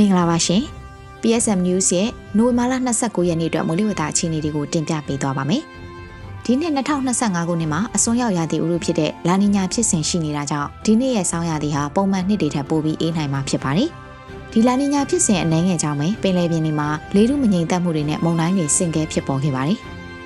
မင်္ဂလာပါရှင် PSM News ရဲ့နိုဝင်ဘာလ29ရက်နေ့အတွက်မိုးလေဝသအခြေအနေတွေကိုတင်ပြပေးသွားပါမယ်ဒီနှစ်2025ခုနှစ်မှာအစွန်းရောက်ရာသီဥတုဖြစ်တဲ့လာနီညာဖြစ်စဉ်ရှိနေတာကြောင့်ဒီနှစ်ရဲ့ဆောင်းရာသီဟာပုံမှန်နှစ်တွေထက်ပိုပြီးအေးနိုင်မှာဖြစ်ပါတယ်ဒီလာနီညာဖြစ်စဉ်အနှဲငယ်ကြောင့်ပဲပင်လယ်ပြင်တွေမှာလေထုမငြိမ်သက်မှုတွေနဲ့မုန်တိုင်းတွေဆင့်ကဲဖြစ်ပေါ်ခဲ့ပါတယ်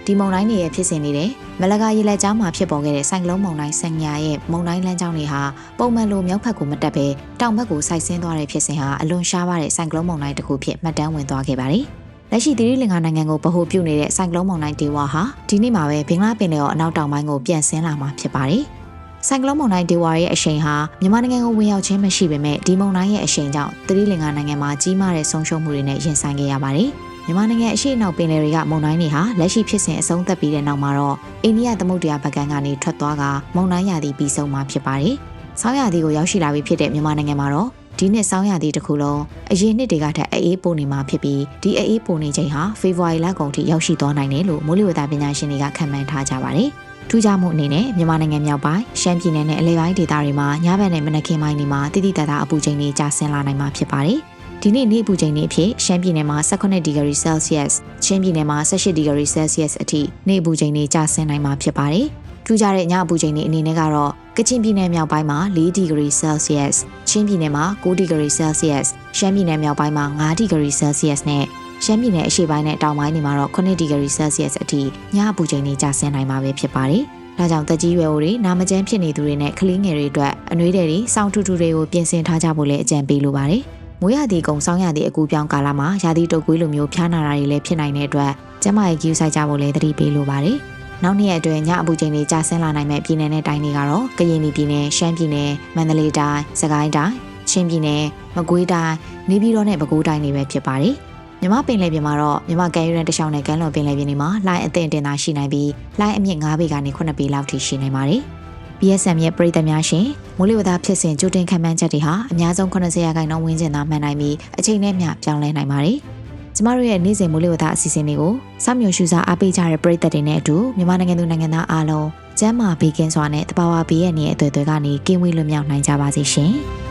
ဒီမုန်တိုင်းတွေရဲ့ဖြစ်စဉ်နေတဲ့မလကာရေလက်ကြားမှာဖြစ်ပေါ်ခဲ့တဲ့ဆိုင်ကလုန်းမုန်တိုင်းဆန်ညာရဲ့မုန်တိုင်းလမ်းကြောင်းတွေဟာပုံမှန်လိုမြောက်ဘက်ကိုမတက်ဘဲတောင်ဘက်ကိုစိုက်ဆင်းသွားတဲ့ဖြစ်စဉ်ဟာအလွန်ရှားပါတဲ့ဆိုင်ကလုန်းမုန်တိုင်းတစ်ခုဖြစ်မှတ်တမ်းဝင်သွားခဲ့ပါတယ်။လက်ရှိသီရိလင်္ကာနိုင်ငံကိုဗဟိုပြုနေတဲ့ဆိုင်ကလုန်းမုန်တိုင်းဒေဝါဟာဒီနေ့မှာပဲဘင်္ဂလားပင်လယ်ော်အနောက်တောင်ပိုင်းကိုပြန်ဆင်းလာမှာဖြစ်ပါတယ်။ဆိုင်ကလုန်းမုန်တိုင်းဒေဝါရဲ့အရှိန်ဟာမြန်မာနိုင်ငံကိုဝင်ရောက်ခြင်းမရှိပေမဲ့ဒီမုန်တိုင်းရဲ့အရှိန်ကြောင့်သီရိလင်္ကာနိုင်ငံမှာကြီးမားတဲ့ဆုံးရှုံးမှုတွေနဲ့ရင်ဆိုင်ခဲ့ရပါတယ်။ မြန်မာနိုင်ငံအရှိအနောက်ပင်လယ်တွေကမုန်တိုင်းတွေဟာလက်ရှိဖြစ်စဉ်အဆုံးသတ်ပြီးတဲ့နောက်မှာတော့အိန္ဒိယသမုဒ္ဒရာဘက်ကန်ကနေထွက်သွားကမုန်တိုင်းရာသီပြီးဆုံးမှာဖြစ်ပါတယ်။ဆောင်းရာသီကိုရောက်ရှိလာပြီဖြစ်တဲ့မြန်မာနိုင်ငံမှာတော့ဒီနှစ်ဆောင်းရာသီတစ်ခုလုံးအရင်နှစ်တွေကထက်အေးပိုနေမှာဖြစ်ပြီးဒီအေးပိုနေချိန်ဟာဖေဖော်ဝါရီလကုန်ထိရောက်ရှိသွားနိုင်တယ်လို့မိုးလေဝသပညာရှင်တွေကခန့်မှန်းထားကြပါတယ်။ထူးခြားမှုအနေနဲ့မြန်မာနိုင်ငံမြောက်ပိုင်းရှမ်းပြည်နယ်နဲ့အလဲပိုင်းဒေသတွေမှာညဘက်နဲ့မနက်ခင်းပိုင်းတွေမှာတိတိတတ်တာအပူချိန်တွေကျဆင်းလာနိုင်မှာဖြစ်ပါတယ်။ ဒီနေ့နေ့ပူချိန်နေ့အဖြစ်ရှမ်းပြည်နယ်မှာ18ဒီဂရီ Celsius ချင်းပြည်နယ်မှာ18ဒီဂရီ Celsius အထိနေ့ပူချိန်နေ့ကျဆင်းနိုင်မှာဖြစ်ပါတယ်။ထူးခြားတဲ့ညအပူချိန်နေ့အနေနဲ့ကတော့ကချင်ပြည်နယ်မြောက်ပိုင်းမှာ4ဒီဂရီ Celsius ချင်းပြည်နယ်မှာ9ဒီဂရီ Celsius ရှမ်းပြည်နယ်မြောက်ပိုင်းမှာ9ဒီဂရီ Celsius နဲ့ရှမ်းပြည်နယ်အရှေ့ပိုင်းနဲ့တောင်ပိုင်းတွေမှာတော့9ဒီဂရီ Celsius အထိညအပူချိန်နေ့ကျဆင်းနိုင်မှာပဲဖြစ်ပါတယ်။ဒါကြောင့်တက်ကြီးရွယ်အိုတွေနာမကျန်းဖြစ်နေသူတွေနဲ့ကလေးငယ်တွေအတွက်အနှွေးတွေစောင်းထူထူတွေကိုပြင်ဆင်ထားကြဖို့လည်းအကြံပေးလိုပါတယ်။ မိုးရသည့်ကုံဆောင်ရသည့်အကူပြောင်းကာလမှာရာသီတုပ်ကွေးလိုမျိုးဖျားနာတာတွေလည်းဖြစ်နိုင်တဲ့အတွက်ကျမရဲ့ queue ဆိုင်ကြဖို့လည်းသတိပေးလိုပါတယ်။နောက်နှစ်ရက်အတွင်းညအပူချိန်တွေကျဆင်းလာနိုင်မဲ့ပြည်နယ်နဲ့တိုင်းတွေကတော့ကရင်ပြည်နယ်၊ရှမ်းပြည်နယ်၊မန္တလေးတိုင်း၊စကိုင်းတိုင်း၊ချင်းပြည်နယ်၊မကွေးတိုင်း၊နေပြည်တော်နဲ့ပဲခူးတိုင်းတွေပဲဖြစ်ပါတယ်။မြမပင်လယ်ပြင်မှာတော့မြမကမ်းရိုးတန်းတစ်လျှောက်နဲ့ကမ်းလွန်ပင်လယ်ပြင်တွေမှာလိုင်းအသင့်တင်သာရှိနိုင်ပြီးလိုင်းအမြင့်9ပေကနေ9ပေလောက်ထိရှိနိုင်ပါတယ်။ BSM ရဲ့ပြည်သက်များရှင်မိုးလေဝသဖြစ်စဉ်ကြိုတင်ခံမှန်းချက်တွေဟာအများဆုံး80ရာခိုင်နှုန်းဝန်းကျင်သာမှန်နိုင်ပြီးအချိန်နဲ့မျှပြောင်းလဲနိုင်ပါတယ်။ကျမတို့ရဲ့နေ့စဉ်မိုးလေဝသအစီအစဉ်တွေကိုစောင့်မျှော်ရှုစားအားပေးကြတဲ့ပြည်သက်တွေနဲ့အတူမြန်မာနိုင်ငံသူနိုင်ငံသားအားလုံးကျန်းမာဘေးကင်းစွာနဲ့တဘာဝဘေးရန်ရဲ့အသွေးတွေကနေကင်းဝေးလွတ်မြောက်နိုင်ကြပါစေရှင်။